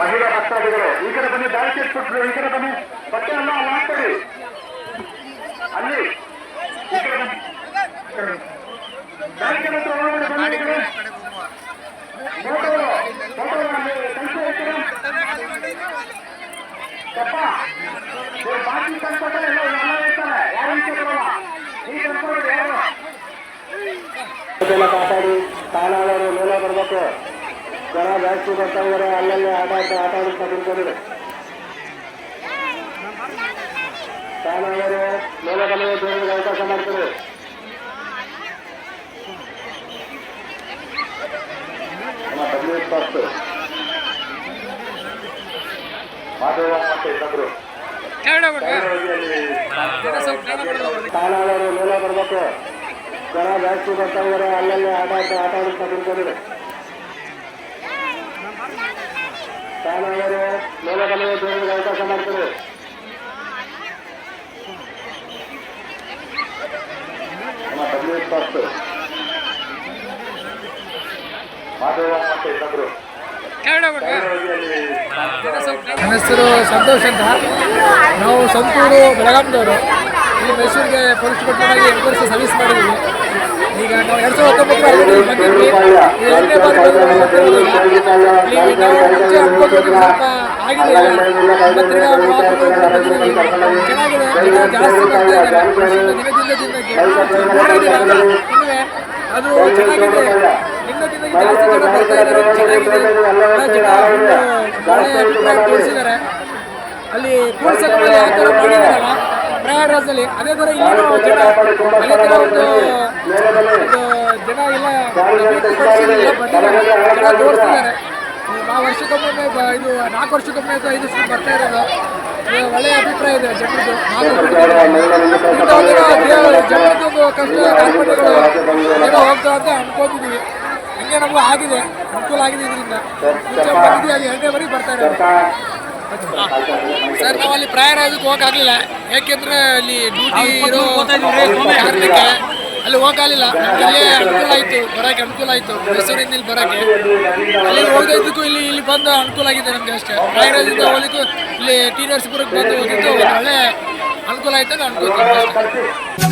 ಮಹಿಳಾ ಭಕ್ತಾದಿಗಳು, ಈ ಕಡೆ ಬನ್ನಿ ದಾರಿ ಕೊಟ್ಟರು ಈ ಕಡೆ ಬನ್ನಿ. ಬಟ್ಟೆ ಅಲ್ಲ ಅಲ್ಲಿ ಹಾಕ್ಬೇಡಿ ಅಲ್ಲಿ, ಈ ಕಡೆ ಬನ್ನಿ. ದಾರಿ ಹತ್ರ ಒಳಗಡೆ ಬನ್ನಿ ಎಲ್ಲ ಎಲ್ಲ ಇರ್ತಾರೆ. ಯಾರು ಯಾರು? ಕಾಪಾಡಿ. ಜನ ಜಾಸ್ತಿ ಬರ್ತಾ ಇದಾರೆ ಅಲ್ಲಲ್ಲಿ ಆಟ ಆಟ ಆಟ ಆಡಿಸ್ತಾ ತಿಳ್ಕೊಂಡಿದೆ ತಾನಾಳವರು ಮೇಲೆ ಬೇರೆ ಅವಕಾಶ ಮಾಡ್ತಾರೆ ಹದಿನೈದು ಫಸ್ಟ್ ಮಾದೇವ ಮತ್ತೆ ಮೇಲೆ ಬರ್ಬೇಕು ಜನ ಜಾಸ್ತಿ ಬರ್ತಾ ಇದಾರೆ ಅಲ್ಲಲ್ಲಿ ಆಟ ಆಟ ಆಡಿಸ್ತಾ ತಿಳ್ಕೊಂಡಿದೆ ತಾನಾಳವರು ಮೇಲೆ ಬಂದು ಬೇರೆ ಅವಕಾಶ ಮಾಡ್ತಾರೆ ಫಸ್ಟ್ ನನ್ನ ಹೆಸರು ಸಂತೋಷ್ ಅಂತ ನಾವು ಸಂಪೂರ್ಣ ಬೆಳಗಾಂದವರು ಇಲ್ಲಿ ಮೈಸೂರಿಗೆ ಪೊಲೀಸ್ ಡಿಪಾರ್ಟ್ಮೆಂಟ್ ವರ್ಷ ಸರ್ವಿಸ್ ಮಾಡಿದ್ವಿ ಈಗ ನಾವು ಎರಡು ಸಾವಿರದ ಹತ್ತೊಂಬತ್ತು ಬಂದಿದ್ವಿ. ಎರಡನೇ ಬಾರಿ. ಚೆನ್ನಾಗಿದೆ. ಜಾಸ್ತಿ ಅದು ಚೆನ್ನಾಗಿದೆ. ಇದ್ದಾರೆ. ಅಲ್ಲಿ ಮಾಡಿದಾರಲ್ಲ ಪ್ರಯಾಗ್ರಾಜಲ್ಲಿ ಅದೇ ಥರ ಇಲ್ಲಿನೂ ಜನ ಅದೇ ಥರ ಒಂದು ಜನ ಎಲ್ಲ ಜನ ತೋರಿಸ್ತಿದ್ದಾರೆ ಆ ವರ್ಷಕ್ಕೊಮ್ಮೆ ಇದು ನಾಲ್ಕು ವರ್ಷಕ್ಕೊಮ್ಮೆ ಅಥವಾ ಐದು ವರ್ಷಕ್ಕೆ ಬರ್ತಾ ಇರೋದು ಒಳ್ಳೆಯ ಅಭಿಪ್ರಾಯ ಇದೆ ಜನರದ್ದು. ಜನರದ್ದು ಕಷ್ಟ ಕಾರ್ಪಣ್ಯಗಳು ಏನೋ ಹೋಗ್ತಾ ಅಂತ ಅನ್ಕೋತಿದ್ದೀವಿ ಹಂಗೆ ನಮಗೂ ಆಗಿದೆ, ಅನುಕೂಲ ಆಗಿದೆ ಇದರಿಂದ. ಎರಡನೇ ಬಾರಿ ಬರ್ತಾ ಇರೋದು. ಸರ್ ನಾವು ಅಲ್ಲಿ ಪ್ರಯಾಗರಾಜಕ್ಕೆ ಹೋಗಕ್ಕಾಗಲಿಲ್ಲ. ಯಾಕೆಂದ್ರೆ ಅಲ್ಲಿ ಡ್ಯೂಟಿ ಇರೋ ಕಾರಣಕ್ಕೆ ಅಲ್ಲಿ ಹೋಗಲಿಲ್ಲ ಇಲ್ಲೇ ಅನುಕೂಲ ಆಯಿತು ಬರೋಕ್ಕೆ ಅನುಕೂಲ ಆಯಿತು ಮೈಸೂರಿಂದ ಇಲ್ಲಿ ಬರೋಕ್ಕೆ ಅಲ್ಲಿ ಹೋಗದೆ ಇಲ್ಲಿ ಇಲ್ಲಿ ಬಂದು ಅನುಕೂಲ ಆಗಿದೆ ನಮಗೆ ಅಷ್ಟೇ. ಪ್ರಯಾಣದಿಂದ ಹೋಗ್ಲಿಕ್ಕೂ ಇಲ್ಲಿ ಟಿ ನರಸೀಪುರಕ್ಕೆ ಬಂದು ಹೋಗಿದ್ದು ಒಳ್ಳೆ ಅನುಕೂಲ ಆಯ್ತು ಅನ್ಕೋತೀನಿ.